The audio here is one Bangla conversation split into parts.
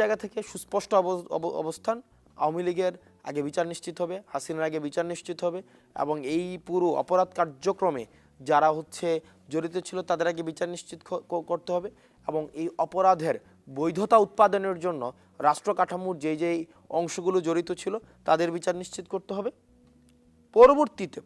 জায়গা থেকে সুস্পষ্ট অব- অব- অবস্থান, আওয়ামী লীগের আগে বিচার নিশ্চিত হবে, হাসিনার আগে বিচার নিশ্চিত হবে এবং এই পুরো অপরাধ কার্যক্রমে যারা হচ্ছে জড়িত ছিল তাদের আগে বিচার নিশ্চিত করতে হবে এবং এই অপরাধের বৈধতা উৎপাদনের জন্য রাষ্ট্র কাঠামোর যেই যেই অংশগুলো জড়িত ছিল তাদের বিচার নিশ্চিত করতে হবে। পরবর্তীতে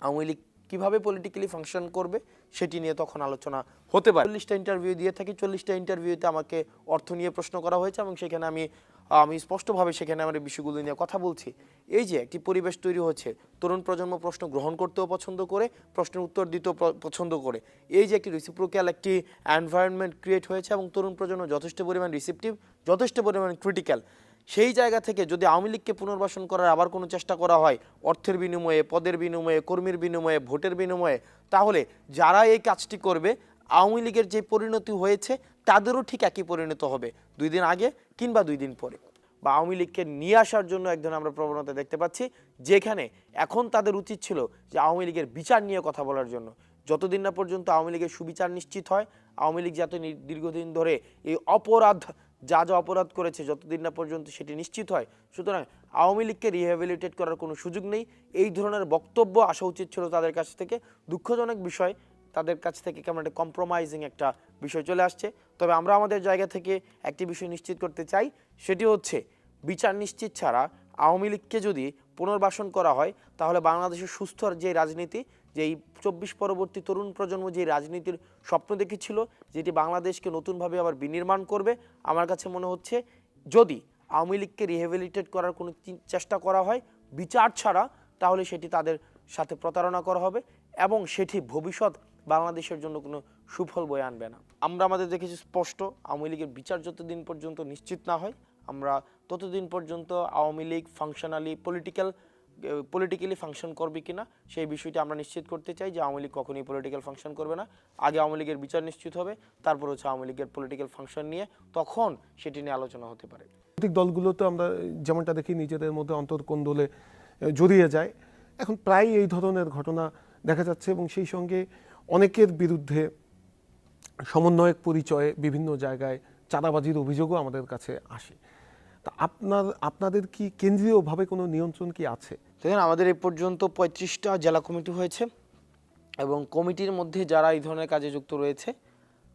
আওয়ামী লীগ কীভাবে পলিটিক্যালি ফাংশন করবে সেটি নিয়ে তখন আলোচনা হতে পারে। চল্লিশটা ইন্টারভিউ দিয়ে থাকি, চল্লিশটা ইন্টারভিউতে আমাকে অর্থ নিয়ে প্রশ্ন করা হয়েছে এবং সেখানে আমি আমি স্পষ্টভাবে সেখানে আমার বিষয়গুলো নিয়ে কথা বলছি। এই যে একটি পরিবেশ তৈরি হচ্ছে, তরুণ প্রজন্ম প্রশ্ন গ্রহণ করতেও পছন্দ করে, প্রশ্নের উত্তর দিতেও পছন্দ করে। এই যে একটি রিসিপ্রোক্যাল একটি এনভায়রনমেন্ট ক্রিয়েট হয়েছে এবং তরুণ প্রজন্ম যথেষ্ট পরিমাণ রিসিপটিভ যথেষ্ট পরিমাণ ক্রিটিক্যাল সেই জায়গা থেকে যদি আওয়ামী লীগকে পুনর্বাসন করার আবার কোনো চেষ্টা করা হয়, অর্থের বিনিময়ে, পদের বিনিময়ে, কর্মীর বিনিময়ে, ভোটের বিনিময়ে, তাহলে যারা এই কাজটি করবে, আওয়ামী লীগের যে পরিণতি হয়েছে, তাদেরও ঠিক একই পরিণত হবে, দুই দিন আগে কিংবা দুই দিন পরে। বা আওয়ামী লীগকে নিয়ে আসার জন্য এক ধরনের আমরা প্রবণতা দেখতে পাচ্ছি, যেখানে এখন তাদের উচিত ছিল যে আওয়ামী লীগের বিচার নিয়ে কথা বলার জন্য। যতদিন না পর্যন্ত আওয়ামী লীগের সুবিচার নিশ্চিত হয়, আওয়ামী লীগ যাতে দীর্ঘদিন ধরে এই অপরাধ যা যা অপরাধ করেছে যতদিন না পর্যন্ত সেটি নিশ্চিত হয়। সুতরাং আওয়ামী লীগকে রিহ্যাবিলিটেট করার কোনো সুযোগ নেই। এই ধরনের বক্তব্য আসা উচিত ছিল তাদের কাছ থেকে। দুঃখজনক বিষয়, তাদের কাছ থেকে কেমন একটা কম্প্রোমাইজিং একটা বিষয় চলে আসছে। তবে আমরা আমাদের জায়গা থেকে একটি বিষয় নিশ্চিত করতে চাই, সেটি হচ্ছে বিচার নিশ্চিত ছাড়া আওয়ামী লীগকে যদি পুনর্বাসন করা হয়, তাহলে বাংলাদেশের সুস্থ যে রাজনীতি যে এই চব্বিশ পরবর্তী তরুণ প্রজন্ম যে রাজনীতির স্বপ্ন দেখেছিল, যেটি বাংলাদেশকে নতুনভাবে আবার বিনির্মাণ করবে, আমার কাছে মনে হচ্ছে যদি আওয়ামী লীগকে রিহেবিলিটেট করার কোনো চেষ্টা করা হয়, বিচার ছাড়া, তাহলে সেটি তাদের সাথে প্রতারণা করা হবে এবং সেটি ভবিষ্যৎ বাংলাদেশের জন্য কোনো সুফল বয়ে আনবে না। আমরা আমাদের দেখেছি স্পষ্ট, আওয়ামী লীগের বিচার যতদিন পর্যন্ত নিশ্চিত না হয়, আমরা ততদিন পর্যন্ত Awami League functionally political politically function করবে কিনা, সেই বিষয়টি আমরা নিশ্চিত করতে চাই যে আওয়ামী লীগ কখনোই পলিটিক্যাল ফাংশন করবে না। আগে আওয়ামী লীগের বিচার নিশ্চিত হবে, তারপর হচ্ছে আওয়ামী লীগের পলিটিক্যাল ফাংশন নিয়ে তখন সেটি নিয়ে আলোচনা হতে পারে। রাজনৈতিক দলগুলো তো আমরা যেমনটা দেখি, নিজেদের মধ্যে অন্তর্কোন্দলে জড়িয়ে যায়। এখন প্রায় এই ধরনের ঘটনা দেখা যাচ্ছে এবং সেই সঙ্গে অনেকের বিরুদ্ধে সমন্বয়ক পরিচয়ে বিভিন্ন জায়গায় চাঁদাবাজির অভিযোগও আমাদের কাছে আসে। তা আপনার, আপনাদের কি কেন্দ্রীয়ভাবে কোনো নিয়ন্ত্রণ কি আছে? দেখেন, আমাদের এই পর্যন্ত পঁয়ত্রিশটা জেলা কমিটি হয়েছে এবং কমিটির মধ্যে যারা এই ধরনের কাজে যুক্ত রয়েছে,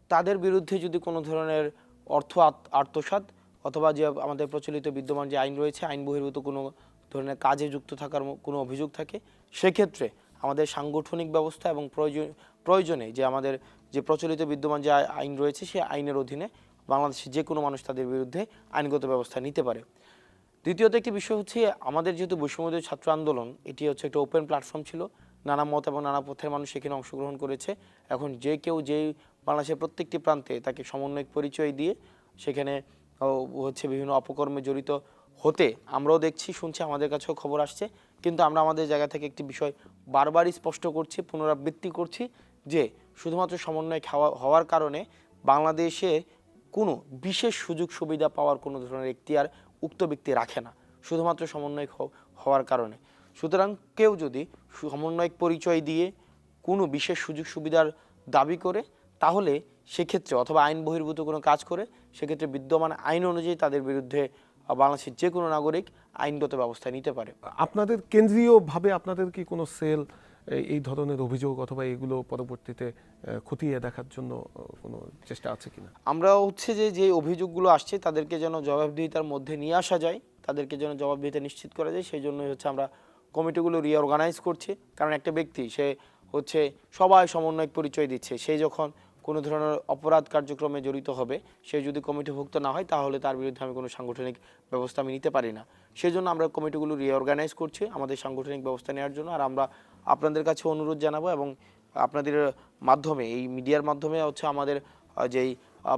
তাদের বিরুদ্ধে যদি কোনো ধরনের অর্থ আত- আত্মসাৎ অথবা যে আমাদের প্রচলিত বিদ্যমান যে আইন রয়েছে, আইন বহির্ভূত কোনো ধরনের কাজে যুক্ত থাকার কোনো অভিযোগ থাকে, সেক্ষেত্রে আমাদের সাংগঠনিক ব্যবস্থা এবং প্রয়োজন, প্রয়োজনে যে আমাদের যে প্রচলিত বিদ্যমান যে আইন রয়েছে, সেই আইনের অধীনে বাংলাদেশের যে কোনো মানুষ তাদের বিরুদ্ধে আইনগত ব্যবস্থা নিতে পারে। দ্বিতীয়ত একটি বিষয় হচ্ছে, আমাদের যেহেতু বৈষম্যদের ছাত্র আন্দোলন, এটি হচ্ছে একটা ওপেন প্ল্যাটফর্ম ছিল। নানা মত এবং নানা পথের মানুষ সেখানে অংশগ্রহণ করেছে। এখন যে কেউ যেই বাংলাদেশের প্রত্যেকটি প্রান্তে তাকে সমন্বয়ক পরিচয় দিয়ে সেখানে হচ্ছে বিভিন্ন অপকর্মে জড়িত হতে আমরাও দেখছি, শুনছি, আমাদের কাছেও খবর আসছে। কিন্তু আমরা আমাদের জায়গা থেকে একটি বিষয় বারবারই স্পষ্ট করছি, পুনরাবৃত্তি করছি যে শুধুমাত্র সমন্বয় খাওয়া হওয়ার কারণে বাংলাদেশে কোনো বিশেষ সুযোগ সুবিধা পাওয়ার কোনো ধরনের এখতিয়ার উক্ত ব্যক্তি রাখে না, শুধুমাত্র সমন্বয়ক হওয়ার কারণে। সুতরাং কেউ যদি সমন্বয়ক পরিচয় দিয়ে কোনো বিশেষ সুযোগ সুবিধার দাবি করে, তাহলে সেক্ষেত্রে অথবা আইন বহির্ভূত কোনো কাজ করে, সেক্ষেত্রে বিদ্যমান আইন অনুযায়ী তাদের বিরুদ্ধে বাংলাদেশের যে কোনো নাগরিক আইনগত ব্যবস্থা নিতে পারে। আপনাদের কেন্দ্রীয়ভাবে আপনাদের কি কোনো সেল এই- ধরনের অভিযোগ অথবা এগুলো পরবর্তীতে খতিয়ে দেখার জন্য কোনো চেষ্টা আছে কিনা? আমরা হচ্ছে যে যে অভিযোগগুলো আসছে তাদেরকে যেন জবাবদিহিতার মধ্যে নিয়ে আসা যায়, তাদেরকে যেন জবাবদিহিতা নিশ্চিত করা যায়, সেই জন্যই হচ্ছে আমরা কমিটিগুলো রিঅর্গানাইজ করছি। কারণ একটা ব্যক্তি, সে হচ্ছে সবাই সমন্বয়ক পরিচয় দিচ্ছে সেই যখন কোনো ধরনের অপরাধ কার্যক্রমে জড়িত হবে, সে যদি কমিটিভুক্ত না হয়, তাহলে তার বিরুদ্ধে আমি কোনো সাংগঠনিক ব্যবস্থা আমি নিতে পারি না। সেই জন্য আমরা কমিটিগুলো রিঅর্গানাইজ করছি, আমাদের সাংগঠনিক ব্যবস্থা নেওয়ার জন্য, আর আমরা আপনাদের কাছে অনুরোধ জানাব এবং আপনাদের মাধ্যমে, এই মিডিয়ার মাধ্যমে হচ্ছে আমাদের যেই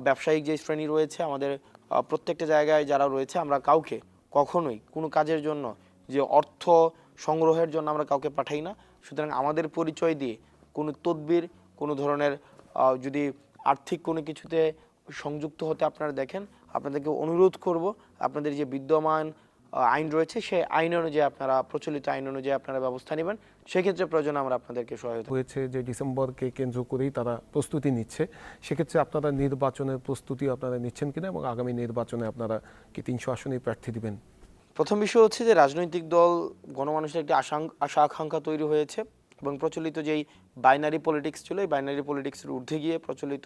ব্যবসায়িক যে শ্রেণি রয়েছে, আমাদের প্রত্যেকটা জায়গায় যারা রয়েছে, আমরা কাউকে কখনোই কোনো কাজের জন্য যে অর্থ সংগ্রহের জন্য আমরা কাউকে পাঠাই না। সুতরাং আমাদের পরিচয় দিয়ে কোনো তদবির, কোনো ধরনের যদি আর্থিক কোনো কিছুতে সংযুক্ত হতে আপনারা দেখেন, আপনাদেরকে অনুরোধ করব, আপনাদের যে বিদ্যমান আইন রয়েছে সেই আইন অনুযায়ী আপনারা প্রচলিত আইন অনুযায়ী আপনারা ব্যবস্থা নেবেন। সেক্ষেত্রে প্রয়োজন আমরা আপনাদেরকে সহায়তা হয়েছে যে ডিসেম্বরকে কেন্দ্র করেই তারা প্রস্তুতি নিচ্ছে। সেক্ষেত্রে আপনারা নির্বাচনের প্রস্তুতি আপনারা নিচ্ছেন কিনা এবং আগামী নির্বাচনে আপনারা কি তিনশো আসনে প্রার্থী দিবেন? প্রথম বিষয় হচ্ছে যে রাজনৈতিক দল গণমানুষের একটি আশাং- আশা আকাঙ্ক্ষা তৈরি হয়েছে এবং প্রচলিত যেই বাইনারি পলিটিক্স ছিল এই বাইনারি পলিটিক্সের ঊর্ধ্বে গিয়ে প্রচলিত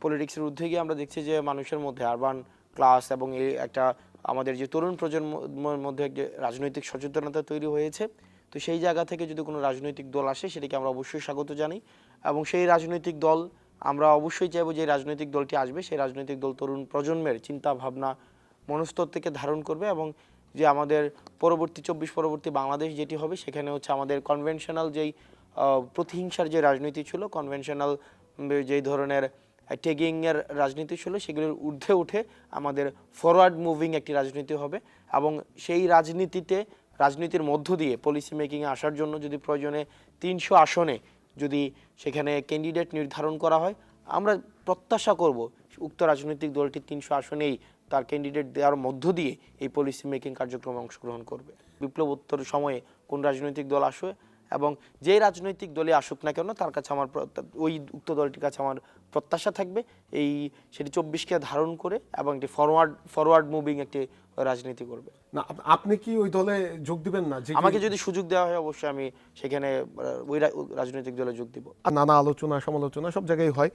পলিটিক্সের ঊর্ধ্বে গিয়ে আমরা দেখছি যে মানুষের মধ্যে আরবান ক্লাস এবং এই একটা আমাদের যে তরুণ প্রজন্মের মধ্যে যে রাজনৈতিক সচেতনতা তৈরি হয়েছে, তো সেই জায়গা থেকে যদি কোনো রাজনৈতিক দল আসে, সেটাকে আমরা অবশ্যই স্বাগত জানাই। এবং সেই রাজনৈতিক দল, আমরা অবশ্যই চাইব যে রাজনৈতিক দলটি আসবে, সেই রাজনৈতিক দল তরুণ প্রজন্মের চিন্তা ভাবনা মনস্তত্ত্বকে ধারণ করবে এবং যে আমাদের পরবর্তী চব্বিশ পরবর্তী বাংলাদেশ যেটি হবে, সেখানে হচ্ছে আমাদের কনভেনশনাল যেই প্রতিহিংসার যে রাজনীতি ছিল কনভেনশনাল যেই ধরনের টেগিংয়ের রাজনীতি ছিল, সেগুলোর ঊর্ধ্বে উঠে আমাদের ফরওয়ার্ড মুভিং একটি রাজনীতি হবে এবং সেই রাজনীতিতে, রাজনীতির মধ্য দিয়ে পলিসি মেকিংয়ে আসার জন্য যদি প্রয়োজনে তিনশো আসনে যদি সেখানে ক্যান্ডিডেট নির্ধারণ করা হয়, আমরা প্রত্যাশা করব উক্ত রাজনৈতিক দলটি তিনশো আসনেই তার ক্যান্ডিডেট দেওয়ার মধ্য দিয়ে এই পলিসি মেকিং কার্যক্রমে অংশগ্রহণ করবে। বিপ্লবোত্তর সময়ে কোন রাজনৈতিক দল আসবে? এবং যেই রাজনৈতিক দলে আসুক না কেন তার কাছে আমার ওই উক্ত দলটির কাছে আমার প্রত্যাশা থাকবে। এই সেটি চব্বিশকে ধারণ করে এবং একটি ফরওয়ার্ড ফরওয়ার্ড মুভিং একটি রাজনীতি করবে। না আপনি কি ওই দলে যোগ দিবেন না? আমাকে যদি সুযোগ দেওয়া হয় অবশ্যই আমি সেখানে ওই রাজনৈতিক দলে যোগ দিব। নানা আলোচনা সমালোচনা সব জায়গায় হয়।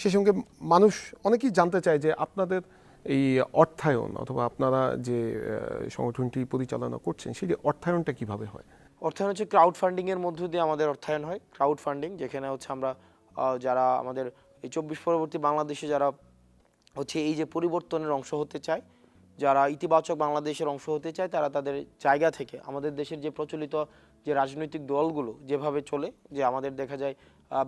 সে সঙ্গে মানুষ অনেকেই জানতে চায় যে আপনাদের এই অর্থায়ন অথবা আপনারা যে সংগঠনটি পরিচালনা করছেন সেই অর্থায়নটা কীভাবে হয়? অর্থায়ন হচ্ছে ক্রাউড ফান্ডিংয়ের মধ্য দিয়ে আমাদের অর্থায়ন হয়। ক্রাউড ফান্ডিং যেখানে হচ্ছে আমরা যারা আমাদের এই চব্বিশ পরবর্তী বাংলাদেশে যারা হচ্ছে এই যে পরিবর্তনের অংশ হতে চায়, যারা ইতিবাচক বাংলাদেশের অংশ হতে চায়, তারা তাদের জায়গা থেকে, আমাদের দেশের যে প্রচলিত যে রাজনৈতিক দলগুলো যেভাবে চলে, যে আমাদের দেখা যায়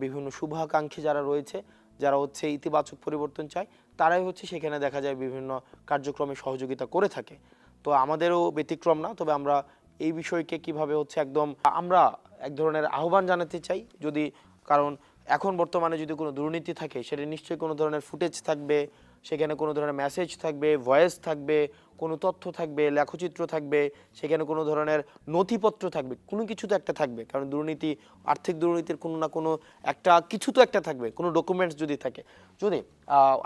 বিভিন্ন শুভাকাঙ্ক্ষী যারা রয়েছে, যারা হচ্ছে ইতিবাচক পরিবর্তন চায়, তারাই হচ্ছে সেখানে দেখা যায় বিভিন্ন কার্যক্রমে সহযোগিতা করে থাকে। তো আমাদেরও ব্যতিক্রম না, তবে আমরা এই বিষয়কে কীভাবে হচ্ছে একদম, আমরা এক ধরনের আহ্বান জানাতে চাই। যদি কারণ এখন বর্তমানে যদি কোনো দুর্নীতি থাকে, সেটা নিশ্চয়ই কোনো ধরনের ফুটেজ থাকবে, সেখানে কোনো ধরনের মেসেজ থাকবে ভয়েস থাকবে, কোনো তথ্য থাকবে, লেখচিত্র থাকবে, সেখানে কোনো ধরনের নথিপত্র থাকবে, কোনো কিছু তো একটা থাকবে। কারণ দুর্নীতি, আর্থিক দুর্নীতির কোনো না কোনো একটা, কিছু তো একটা থাকবে, কোনো ডকুমেন্টস যদি থাকে। যদি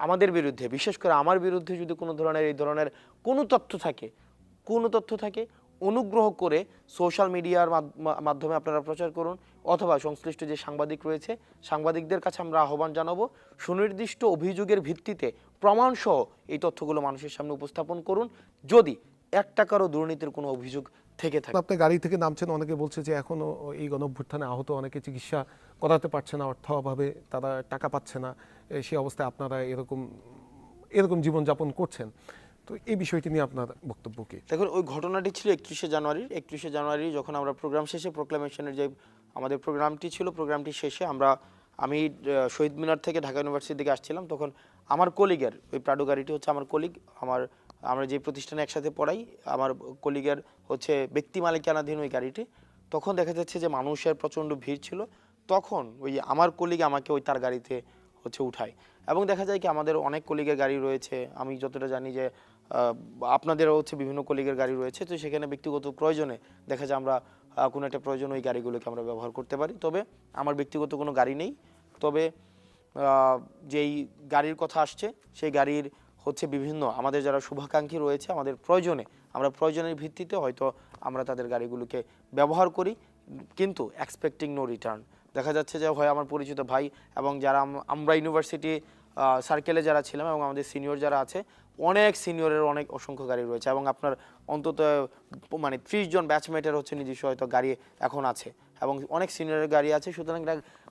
আমাদের বিরুদ্ধে, বিশেষ করে আমার বিরুদ্ধে যদি কোনো ধরনের, এই ধরনের কোনো তথ্য থাকে, কোনো তথ্য থাকে অনুগ্রহ করে সোশ্যাল মিডিয়ার মাধ- মাধ্যমে আপনারা প্রচার করুন অথবা সংশ্লিষ্ট যে সাংবাদিক রয়েছে, সাংবাদিকদের কাছে আমরা আহ্বান জানাব। সুনির্দিষ্ট অভিযোগের ভিত্তিতে প্রমাণসহ এই তথ্যগুলো মানুষের সামনে উপস্থাপন করুন। যদি এক টাকারও দুর্নীতির কোনো অভিযোগ থেকে থাকে। আপনি গাড়ি থেকে নামছেন, অনেকে বলছে যে এখনও এই গণঅভ্যুত্থানে আহত, অনেকে চিকিৎসা করাতে পারছে না অর্থ অভাবে তারা টাকা পাচ্ছে না। সেই অবস্থায় আপনারা এরকম এরকম জীবনযাপন করছেন। তো এই বিষয়টি নিয়ে আপনার বক্তব্য কি? দেখুন, ওই ঘটনাটি ছিল একত্রিশে জানুয়ারির একত্রিশে জানুয়ারি যখন আমরা প্রোগ্রাম শেষে প্রোক্লামেশনের যে আমাদের প্রোগ্রামটি ছিল প্রোগ্রামটি শেষে আমরা, আমি শহীদ মিনার থেকে ঢাকা ইউনিভার্সিটির দিকে আসছিলাম। তখন আমার কলিগের, ওই প্রাডো গাড়িটি হচ্ছে আমার কলিগ, আমার, আমরা যে প্রতিষ্ঠানে একসাথে পড়াই, আমার কলিগের হচ্ছে ব্যক্তি মালিকানাধীন ওই গাড়িটি। তখন দেখা যাচ্ছে যে মানুষের প্রচণ্ড ভিড় ছিল। তখন ওই আমার কলিগ আমাকে ওই তার গাড়িতে হচ্ছে উঠায়। এবং দেখা যায় কি আমাদের অনেক কলিগের গাড়ি রয়েছে। আমি যতটা জানি যে আপনাদেরও হচ্ছে বিভিন্ন কলিগের গাড়ি রয়েছে, তো সেখানে ব্যক্তিগত প্রয়োজনে দেখা যায় আমরা কোনো একটা প্রয়োজন ওই গাড়িগুলোকে আমরা ব্যবহার করতে পারি। তবে আমার ব্যক্তিগত কোনো গাড়ি নেই। তবে যেই গাড়ির কথা আসছে, সেই গাড়ির হচ্ছে বিভিন্ন আমাদের যারা শুভাকাঙ্ক্ষী রয়েছে, আমাদের প্রয়োজনে, আমরা প্রয়োজনের ভিত্তিতে হয়তো আমরা তাদের গাড়িগুলোকে ব্যবহার করি, কিন্তু এক্সপেক্টিং নো রিটার্ন দেখা যাচ্ছে যে হয় আমার পরিচিত ভাই এবং যারা আমরা ইউনিভার্সিটি সার্কেলে যারা ছিলাম এবং আমাদের সিনিয়র যারা আছে, অনেক সিনিয়রের অনেক অসংখ্য গাড়ি রয়েছে এবং আপনার অন্তত মানে ত্রিশ জন ব্যাচমেটের হচ্ছে নিজস্ব হয়তো গাড়ি এখন আছে এবং অনেক সিনিয়রের গাড়ি আছে। সুতরাং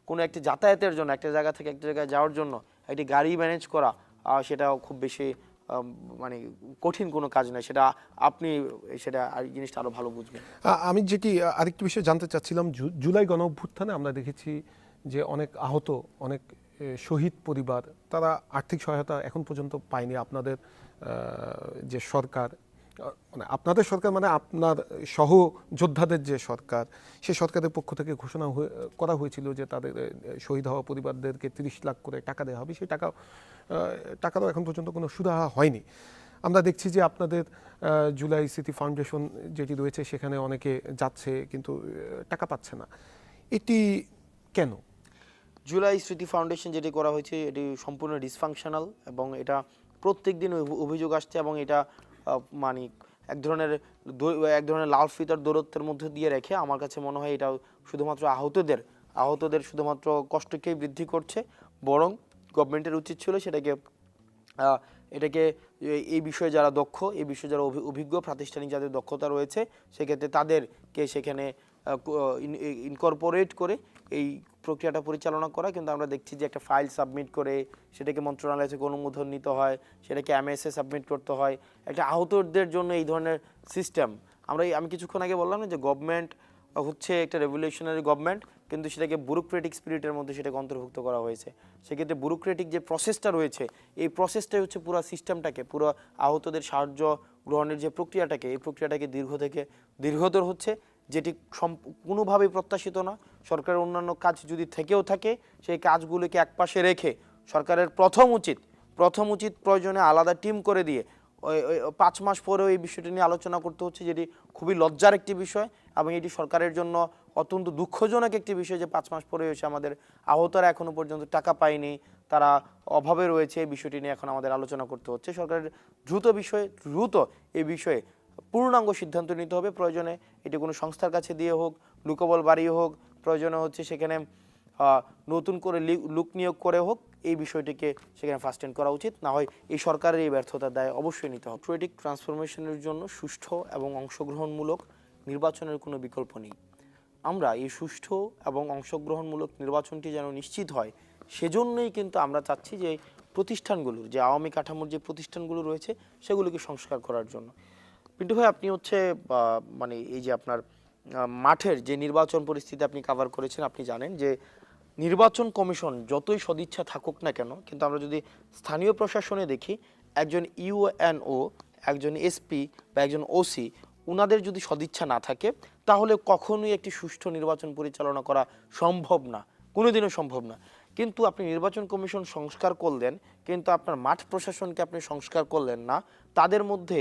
কোনো একটি যাতায়াতের জন্য, একটা জায়গা থেকে একটা জায়গায় যাওয়ার জন্য, একটি গাড়ি ম্যানেজ করা সেটাও খুব বেশি মানে কঠিন কোনো কাজ নয়, সেটা আপনি সেটা আর জিনিসটা আরও ভালো বুঝবেন। আমি যেটি আরেকটি বিষয় জানতে চাচ্ছিলাম জুলাই গণ অভ্যুত্থানে আমরা দেখেছি যে অনেক আহত, অনেক শহীদ পরিবার, তারা আর্থিক সহায়তা এখন পর্যন্ত পায়নি। আপনাদের যে সরকার মানে আপনাদের সরকার মানে আপনার সহ যোদ্ধাদের যে সরকার, সে সরকারের পক্ষ থেকে ঘোষণা করা হয়েছিল যে তাদের শহীদ হওয়া পরিবারদেরকে তিরিশ লাখ করে টাকা দেওয়া হবে। সেই টাকা টাকারও এখন পর্যন্ত কোনো সুরাহা হয়নি। আমরা দেখছি যে আপনাদের জুলাই স্মৃতি ফাউন্ডেশন যেটি রয়েছে সেখানে অনেকে যাচ্ছে কিন্তু টাকা পাচ্ছে না। এটি কেন? জুলাই স্মৃতি ফাউন্ডেশন যেটি করা হয়েছে, এটি সম্পূর্ণ ডিসফাংশনাল এবং এটা প্রত্যেক দিন অভিযোগ আসছে এবং এটা মানে এক ধরনের এক ধরনের লাল ফিতার দূরত্বের মধ্যে দিয়ে রেখে আমার কাছে মনে হয় এটা শুধুমাত্র আহতদের আহতদের শুধুমাত্র কষ্টকেই বৃদ্ধি করছে, বরং গভর্নমেন্টের উচিত ছিল সেটাকে এটাকে এই বিষয়ে যারা দক্ষ, এই বিষয়ে যারা অভিজ্ঞ, প্রাতিষ্ঠানিক যাদের দক্ষতা রয়েছে, সেক্ষেত্রে তাদেরকে সেখানে ইনকর্পোরেট করে এই প্রক্রিয়াটা পরিচালনা করা, কিন্তু আমরা দেখছি যে একটা ফাইল সাবমিট করে সেটাকে মন্ত্রণালয় থেকে অনুমোদন নিতে হয়, সেটাকে এমএসএ সাবমিট করতে হয়। একটা আহতদের জন্য এই ধরনের সিস্টেম, আমরা আমি কিছুক্ষণ আগে বললাম না যে গভর্নমেন্ট হচ্ছে একটা রেভলিউশনারি গভর্নমেন্ট, কিন্তু সেটাকে ব্যুরোক্রেটিক স্পিরিটের মধ্যে সেটাকে অন্তর্ভুক্ত করা হয়েছে। সেক্ষেত্রে ব্যুরোক্রেটিক যে প্রসেসটা রয়েছে, এই প্রসেসটাই হচ্ছে পুরো সিস্টেমটাকে, পুরো আহতদের সাহায্য গ্রহণের যে প্রক্রিয়াটাকে, এই প্রক্রিয়াটাকে দীর্ঘ থেকে, দীর্ঘতর হচ্ছে। যেটি কোনোভাবেই প্রত্যাশিত না সরকারের অন্যান্য কাজ যদি থেকেও থাকে, সেই কাজগুলোকে একপাশে রেখে সরকারের প্রথম উচিত প্রথম উচিত প্রয়োজনে আলাদা টিম করে দিয়ে, ওই ওই পাঁচ মাস পরেও এই বিষয়টি নিয়ে আলোচনা করতে হচ্ছে, যেটি খুবই লজ্জার একটি বিষয় এবং এটি সরকারের জন্য অত্যন্ত দুঃখজনক একটি বিষয় যে পাঁচ মাস পরে এসে আমাদের আহতরা এখনও পর্যন্ত টাকা পায়নি, তারা অভাবে রয়েছে, এই বিষয়টি নিয়ে এখন আমাদের আলোচনা করতে হচ্ছে। সরকারের দ্রুত বিষয়ে, দ্রুত এই বিষয়ে পূর্ণাঙ্গ সিদ্ধান্ত নিতে হবে প্রয়োজনে। এটি কোনো সংস্থার কাছে দিয়ে হোক লুকবল বাড়িয়ে হোক, প্রয়োজনে হচ্ছে সেখানে নতুন করে লুক নিয়োগ করে হোক, এই বিষয়টিকে সেখানে ফার্স্ট এন্ড করা উচিত। না হয় এই সরকারের এই ব্যর্থতার দায় অবশ্যই নিতে হবে। পেট্রোয়েটিক ট্রান্সফরমেশনের জন্য সুষ্ঠু এবং অংশগ্রহণমূলক নির্বাচনের কোনো বিকল্প নেই। আমরা এই সুষ্ঠু এবং অংশগ্রহণমূলক নির্বাচনটি যেন নিশ্চিত হয়, সেজন্যই কিন্তু আমরা চাচ্ছি যে প্রতিষ্ঠানগুলোর যে আওয়ামী কাঠামোর যে প্রতিষ্ঠানগুলো রয়েছে, সেগুলোকে সংস্কার করার জন্য। পিন্টু ভাই, আপনি হচ্ছে মানে এই যে আপনার মাঠের যে নির্বাচন পরিস্থিতি আপনি কাভার করেছেন, আপনি জানেন যে নির্বাচন কমিশন যতই সদিচ্ছা থাকুক না কেন, কিন্তু আমরা যদি স্থানীয় প্রশাসনে দেখি, একজন ইউএনও, একজন এসপি বা একজন ওসি, উনাদের যদি সদিচ্ছা না থাকে, তাহলে কখনোই একটি সুষ্ঠু নির্বাচন পরিচালনা করা সম্ভব না, কোনোদিনও সম্ভব না। কিন্তু আপনি নির্বাচন কমিশন সংস্কার করলেন, কিন্তু আপনার মাঠ প্রশাসনকে আপনি সংস্কার করলেন না, তাদের মধ্যে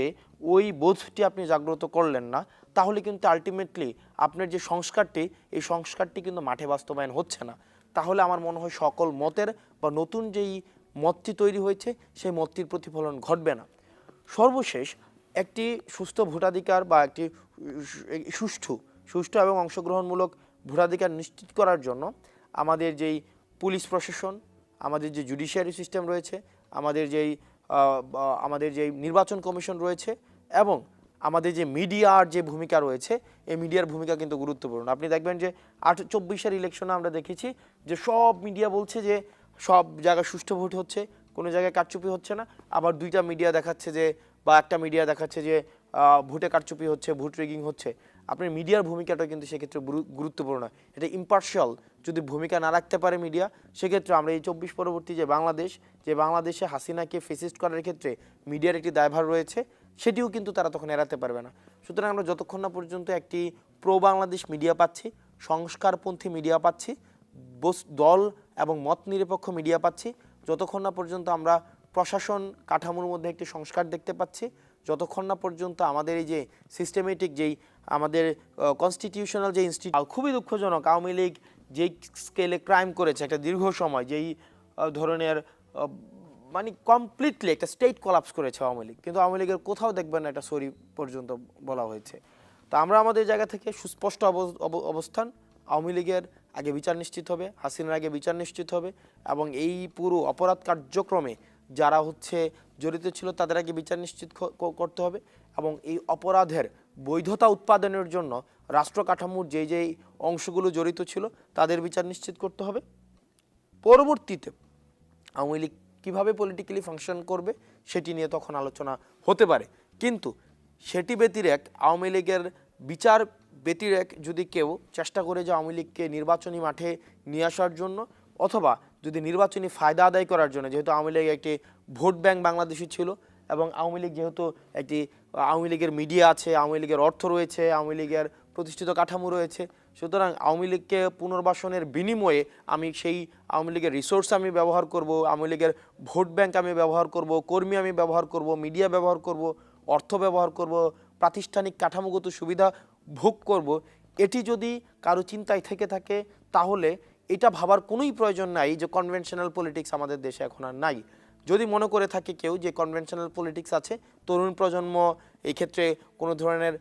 ওই বোধটি আপনি জাগ্রত করলেন না, তাহলে কিন্তু আলটিমেটলি আপনার যে সংস্কারটি, এই সংস্কারটি কিন্তু মাঠে বাস্তবায়ন হচ্ছে না। তাহলে আমার মনে হয় সকল মতের বা নতুন যেই মতটি তৈরি হয়েছে, সেই মতটির প্রতিফলন ঘটবে না। সর্বশেষ, একটি সুস্থ ভোটাধিকার বা একটি সুষ্ঠু সুষ্ঠু এবং অংশগ্রহণমূলক ভোটাধিকার নিশ্চিত করার জন্য আমাদের যেই পুলিশ প্রশাসন, আমাদের যে জুডিশিয়ারি সিস্টেম রয়েছে, আমাদের যেই আমাদের যেই নির্বাচন কমিশন রয়েছে এবং আমাদের যে মিডিয়ার যে ভূমিকা রয়েছে, এই মিডিয়ার ভূমিকা কিন্তু গুরুত্বপূর্ণ। আপনি দেখবেন যে আট, চব্বিশের ইলেকশনে আমরা দেখেছি যে সব মিডিয়া বলছে যে সব জায়গায় সুষ্ঠু ভোট হচ্ছে, কোনো জায়গায় কারচুপি হচ্ছে না। আবার দুইটা মিডিয়া দেখাচ্ছে যে, বা একটা মিডিয়া দেখাচ্ছে যে ভোটে কারচুপি হচ্ছে, ভোট রিগিং হচ্ছে। আপনার মিডিয়ার ভূমিকাটা কিন্তু সেক্ষেত্রে গুরুত্বপূর্ণ। এটা ইম্পার্শিয়াল যদি ভূমিকা না রাখতে পারে মিডিয়া, সেক্ষেত্রে আমরা এই চব্বিশ পরবর্তী যে বাংলাদেশ, যে বাংলাদেশে হাসিনাকে ফেসিস্ট করার ক্ষেত্রে মিডিয়ার একটি দায়ভার রয়েছে, সেটিও কিন্তু তারা তখন এড়াতে পারবে না। সুতরাং আমরা যতক্ষণ না পর্যন্ত একটি প্রো বাংলাদেশ মিডিয়া পাচ্ছি, সংস্কারপন্থী মিডিয়া পাচ্ছি দল এবং মত নিরপেক্ষ মিডিয়া পাচ্ছি, যতক্ষণ না পর্যন্ত আমরা প্রশাসন কাঠামোর মধ্যে একটি সংস্কার দেখতে পাচ্ছি, যতক্ষণ না পর্যন্ত আমাদের এই যে সিস্টেমেটিক যেই আমাদের কনস্টিটিউশনাল যে ইনস্টিটিউট খুবই দুঃখজনক আওয়ামী লীগ যেই স্কেলে ক্রাইম করেছে, একটা দীর্ঘ সময়, যেই ধরনের মানে কমপ্লিটলি একটা স্টেট কলাপস করেছে আওয়ামী লীগ। কিন্তু আওয়ামী লীগের কোথাও দেখবেন না একটা সরি পর্যন্ত বলা হয়েছে। তো আমরা আমাদের জায়গা থেকে সুস্পষ্ট অব- অব- অবস্থান, আওয়ামী লীগের আগে বিচার নিশ্চিত হবে, হাসিনার আগে বিচার নিশ্চিত হবে, এবং এই পুরো অপরাধ কার্যক্রমে যারা হচ্ছে জড়িত ছিল তাদের আগে বিচার নিশ্চিত করতে হবে, এবং এই অপরাধের বৈধতা উৎপাদনের জন্য রাষ্ট্র কাঠামোর যেই যেই অংশগুলো জড়িত ছিল, তাদের বিচার নিশ্চিত করতে হবে। পরবর্তীতে আওয়ামী লীগ কীভাবে পলিটিক্যালি ফাংশন করবে সেটি নিয়ে তখন আলোচনা হতে পারে। কিন্তু সেটি ব্যতিরেক আওয়ামী লীগের বিচার ব্যতিরেক যদি কেউ চেষ্টা করে যে আওয়ামী লীগকে নির্বাচনী মাঠে নিয়ে আসার জন্য অথবা যদি নির্বাচনী ফায়দা আদায় করার জন্য, যেহেতু আওয়ামী লীগ একটি ভোট ব্যাংক বাংলাদেশে ছিল এবং আওয়ামী লীগ যেহেতু একটি আওয়ামী লীগের মিডিয়া আছে, আওয়ামী লীগের অর্থ রয়েছে, আওয়ামী লীগের প্রতিষ্ঠিত কাঠামো রয়েছে। সুতরাং আওয়ামী লীগকে পুনর্বাসনের বিনিময়ে আমি সেই আওয়ামী লীগের রিসোর্স আমি ব্যবহার করব, আওয়ামী লীগের ভোট ব্যাংক আমি ব্যবহার করব, কর্মী আমি ব্যবহার করব মিডিয়া ব্যবহার করব, অর্থ ব্যবহার করব, প্রাতিষ্ঠানিক কাঠামোগত সুবিধা ভোগ করব। এটি যদি কারও চিন্তায় থেকে থাকে, তাহলে এটা ভাবার কোনোই প্রয়োজন নাই যে কনভেনশনাল পলিটিক্স আমাদের দেশে এখন আর নাই। যদি মনে করে থাকে কেউ যে কনভেনশনাল পলিটিক্স আছে, তরুণ প্রজন্ম এই ক্ষেত্রে কোনো ধরনের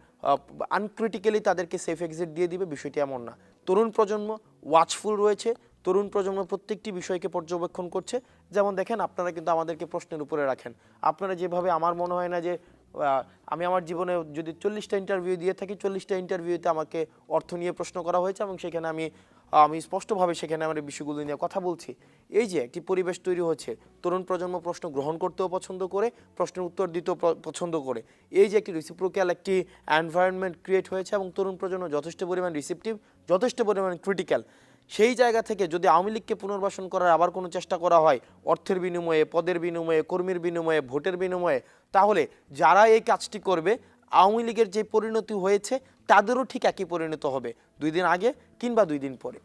আনক্রিটিক্যালি তাদেরকে সেফ এক্সিট দিয়ে দিবে, বিষয়টি এমন না। তরুণ প্রজন্ম ওয়াচফুল রয়েছে, তরুণ প্রজন্ম প্রত্যেকটি বিষয়কে পর্যবেক্ষণ করছে। যেমন দেখেন, আপনারা কিন্তু আমাদেরকে প্রশ্নের উপরে রাখেন। আপনারা যেভাবে আমার মনে হয় না যে আমি আমার জীবনে যদি চল্লিশটা ইন্টারভিউ দিয়ে থাকি, চল্লিশটা ইন্টারভিউতে আমাকে অর্থ নিয়ে প্রশ্ন করা হয়েছে এবং সেখানে আমি আমি স্পষ্টভাবে সেখানে আমার এই বিষয়গুলো নিয়ে কথা বলছি। এই যে একটি পরিবেশ তৈরি হচ্ছে, তরুণ প্রজন্ম প্রশ্ন গ্রহণ করতেও পছন্দ করে, প্রশ্নের উত্তর দিতেও পছন্দ করে। এই যে একটি রিসিপ্রোক্যাল একটি এনভায়রনমেন্ট ক্রিয়েট হয়েছে এবং তরুণ প্রজন্ম যথেষ্ট পরিমাণ রিসিপটিভ যথেষ্ট পরিমাণ ক্রিটিক্যাল সেই জায়গা থেকে যদি আওয়ামী লীগকে পুনর্বাসন করার আবার কোনো চেষ্টা করা হয়, অর্থের বিনিময়ে, পদের বিনিময়ে, কর্মীর বিনিময়ে, ভোটের বিনিময়ে, তাহলে যারা এই কাজটি করবে আওয়ামী লীগের যে পরিণতি হয়েছে, তাদেরও ঠিক একই পরিণত হবে, দুই দিন আগে কিংবা দুই দিন পরে।